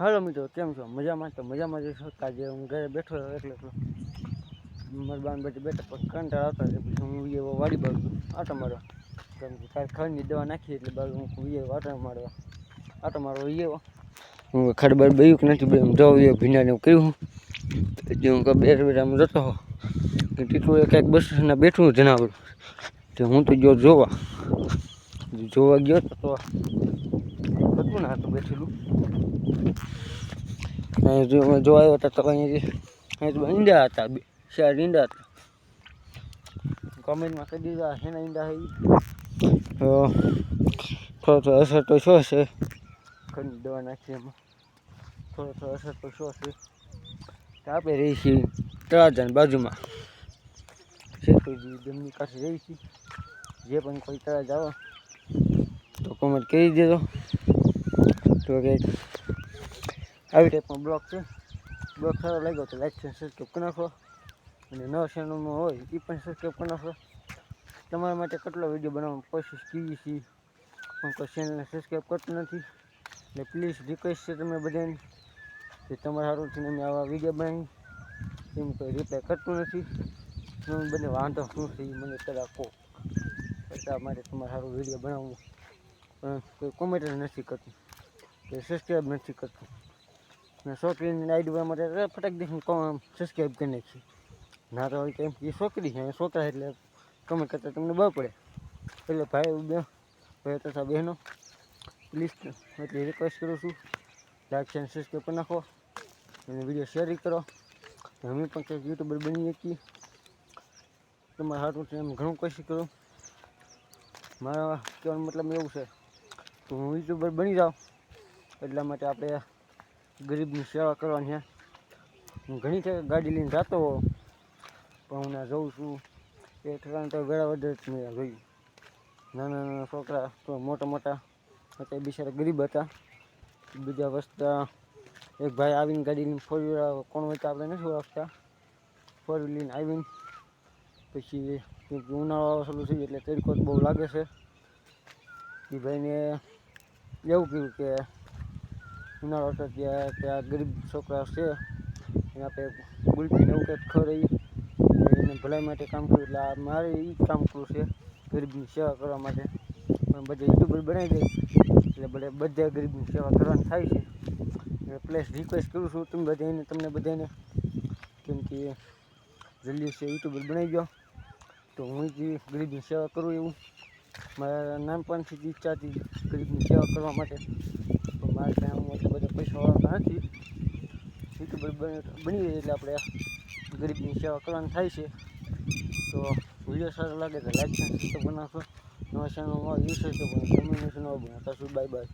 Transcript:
હાલો મિત્રો, કેમ છો? મજામાં? તો મજામાં જ છો આજે હું ઘરે બેઠો હતો એટલે મારા બાન બેઠી બેઠા પણ કંટાળ આવતા એટલે પછી હું એવો વાડી બાજુ આટો મારવા. કેમ કે કાંઈ ખડની દવા નાખી એટલે બાજુ હું વીએ આટો મારવા. આટો મારો વીએ હું. ખડ બયું કે નથી બે જો એ ભીનાને કહ્યું જે હું બે બેઠા આમ જતો હો કે ટીટું એ કાંઈક બસ ના બેઠું જનાવર. તે હું તો જો જોવા. જોવા ગયો તો હતું ને આ. તો બેઠેલું? અહીં જો જો આવ્યો હતા તો અહીં ઈંડા હતા, બે ચાર ઈંડા હતા. કોમેન્ટમાં કહી દીધા એના ઈંડા છે તો થોડો થોડો અસર તો શું છે ઘરની દવા નાખી એમાં. થોડો થોડો અસર તો શું તો આપણે રહી છીએ તળાજાની બાજુમાં. શેતુજી જમની કાંઠે રહી છીએ જે પણ કોઈ તળાજ આવો તો કોમેન્ટ કરી દેજો. તો કે આવી ટાઈપનો બ્લોક છે. બ્લોગ સારો લાગ્યો તો લાઈક છે સબસ્ક્રાઈબ કરી નાખો. અને નવા ચેનલમાં હોય એ પણ સબસ્ક્રાઈબ કરી નાખો. તમારા માટે કેટલો વીડિયો બનાવવાની કોશિશ કરીએ છીએ પણ કોઈ ચેનલને સબસ્ક્રાઈબ કરતું નથી. એટલે પ્લીઝ રિક્વેસ્ટ છે તમે બધાને, કે તમારા સારું અમે આવા વીડિયો બનાવી. એમ કોઈ રિપ્લાય કરતું નથી. બંને વાંધો શું છે એ મને કદાચ કહો પછી માટે તમારે સારું વીડિયો બનાવવું. પણ કોઈ કોમેન્ટ નથી કરતું. કે સબસ્ક્રાઈબ નથી કરતું ને છોકરીની આઈડી બનાવવા માટે તો ફટાક દઈને કોમ સબસ્ક્રાઈબ કરી નાખી ના તો હવે કેમ કે એ છોકરી છે છોકરા એટલે કમેન્ટ કરતાં તમને બળ પડે એટલે ભાઈ બે ભાઈ તથા બહેનો પ્લીઝ એટલી રિક્વેસ્ટ કરું છું લાઈક અને સબસ્ક્રાઈબ કરી નાખો અને વીડિયો શેર કરો અમે પણ કંઈક યુટ્યુબર બની શકીએ તમારે સારું છે એમ ઘણું કોશિશ કરું મારા કહેવાનો મતલબ એવું છે તો હું યુટ્યુબર બની જાઉં એટલા માટે આપણે ગરીબની સેવા કરવાની છે. હું ઘણી જગ્યાએ ગાડી લઈને જતો પણ હું જઉં છું. એ ઠેકાણે તો વેળા વધે જ મેં જોયું. નાના નાના છોકરા, તો મોટા મોટા હતા બિચારા ગરીબ હતા. બીજા વસ્તા એક ભાઈ આવીને ગાડી લઈને ફોર વ્હીલર કોણ હોય તો આપણે નથી ઓળખતા. ફોર વ્હીલ લઈને આવીને, પછી ઉનાળો ચાલુ થઈ એટલે તડકો બહુ લાગે છે. એ ભાઈને એવું કહ્યું કે ઉનાળો હતો ત્યાં ત્યાં ગરીબ છોકરા છે. એને આપણે ગુલપીને એવું કંઈક ખવડાવીએ. એને ભલાઈ માટે કામ કર્યું. એટલે આ મારે એ કામ કરવું છે, ગરીબની સેવા કરવા માટે. પણ બધા યુટ્યુબર બનાવી દે. એટલે બધા બધા ગરીબની સેવા કરવાની થાય છે. એટલે પ્લેસ રિક્વેસ્ટ કરું છું, તમે બધાને, તમને બધાને. કેમ કે જલ્દી છે યુટ્યુબર બનાવી ગયો તો હું જે ગરીબની સેવા કરું એવું. મારા નાનપણથી જ ઈચ્છા હતી ગરીબની સેવા કરવા માટે. મારે ત્યાં હું એટલા બધા પૈસા વાળતા નથી. યુટ્યુબર બની જાય એટલે આપણે ગરીબની સેવા કરવાની થાય છે. તો વીડિયો સારો લાગે તો લાઈક સબસ્ક્રાઈબ બનાવશો. નવા ચેનલમાં યુઝ થશે પણ કમ્યુનિકેશન બનાવતા છું બાય બાય